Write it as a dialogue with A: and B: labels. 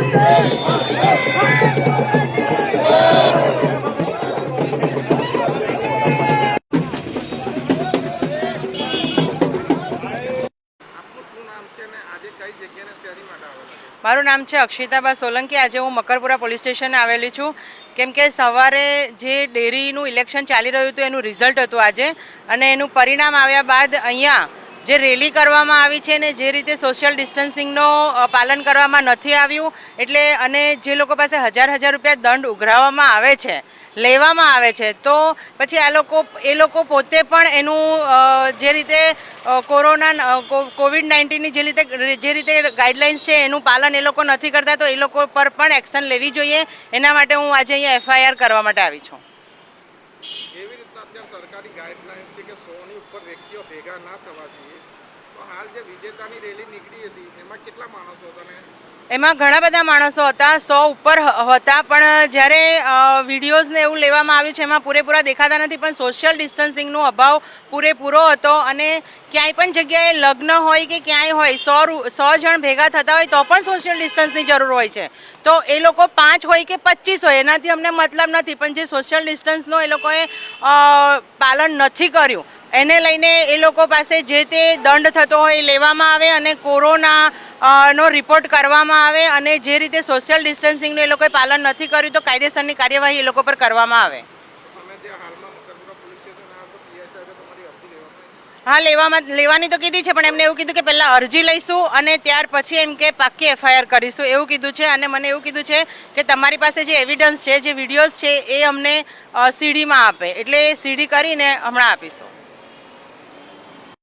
A: મારું નામ છે અક્ષિતાબા સોલંકી. આજે હું મકરપુરા પોલીસ સ્ટેશને આવેલી છું. કેમ કે સવારે જે ડેરીનું ઇલેક્શન ચાલી રહ્યું હતું, એનું રિઝલ્ટ હતું આજે. અને એનું પરિણામ આવ્યા બાદ અહીંયા જે રેલી કરવામાં આવી છે ને જે રીતે સોશિયલ ડિસ્ટન્સિંગનો પાલન કરવામાં નથી આવ્યું, એટલે અને જે લોકો પાસે હજાર હજાર રૂપિયા દંડ ઉઘરાવવામાં આવે છે, લેવામાં આવે છે, તો પછી આ લોકો, એ લોકો પોતે પણ એનું જે રીતે કોરોના કોવિડ નાઇન્ટીનની જે રીતે જે રીતે ગાઈડલાઇન્સ છે એનું પાલન એ લોકો નથી કરતા, તો એ લોકો પર પણ એક્શન લેવી જોઈએ. એના માટે હું આજે અહીંયા એફઆઈઆર કરવા માટે આવી છું.
B: એવી અત્યારે સરકારી ગાઈડલાઇન છે કે સોની ઉપર વ્યક્તિઓ ભેગા ના થવા જોઈએ. તો હાલ જે વિજેતાની રેલી નીકળી હતી, એમાં કેટલા માણસો હતા
A: એમાં ઘણા બધા માણસો હતા, સો ઉપર હતા, પણ જ્યારે વિડીયોઝને એવું લેવામાં આવ્યું છે, એમાં પૂરેપૂરા દેખાતા નથી, પણ સોશિયલ ડિસ્ટન્સિંગનો અભાવ પૂરેપૂરો હતો અને ક્યાંય પણ જગ્યાએ લગ્ન હોય કે ક્યાંય હોય, સો સો જણ ભેગા થતા હોય, તો પણ સોશિયલ ડિસ્ટન્સની જરૂર હોય છે. તો એ લોકો પાંચ હોય કે પચીસ હોય, એનાથી અમને મતલબ નથી, પણ જે સોશિયલ ડિસ્ટન્સનો એ લોકોએ પાલન નથી કર્યું. એને લઈને એ લોકો પાસે જે તે દંડ થતો હોય લેવામાં આવે અને કોરોના નો રિપોર્ટ કરવામાં આવે અને જે રીતે સોશિયલ ડિસ્ટન્સિંગનું એ લોકોએ પાલન નથી કર્યું, તો કાયદેસરની કાર્યવાહી એ લોકો પર કરવામાં આવે. હા, લેવામાં, લેવાની તો કીધી છે, પણ એમને એવું કીધું કે પહેલાં અરજી લઈશું અને ત્યાર પછી એમ કે પાક્કી એફઆઈઆર કરીશું. એવું કીધું છે અને મને એવું કીધું છે કે તમારી પાસે જે એવિડન્સ છે, જે વિડીયોઝ છે, એ અમને સીડીમાં આપે. એટલે સીડી કરીને હમણાં આપીશું.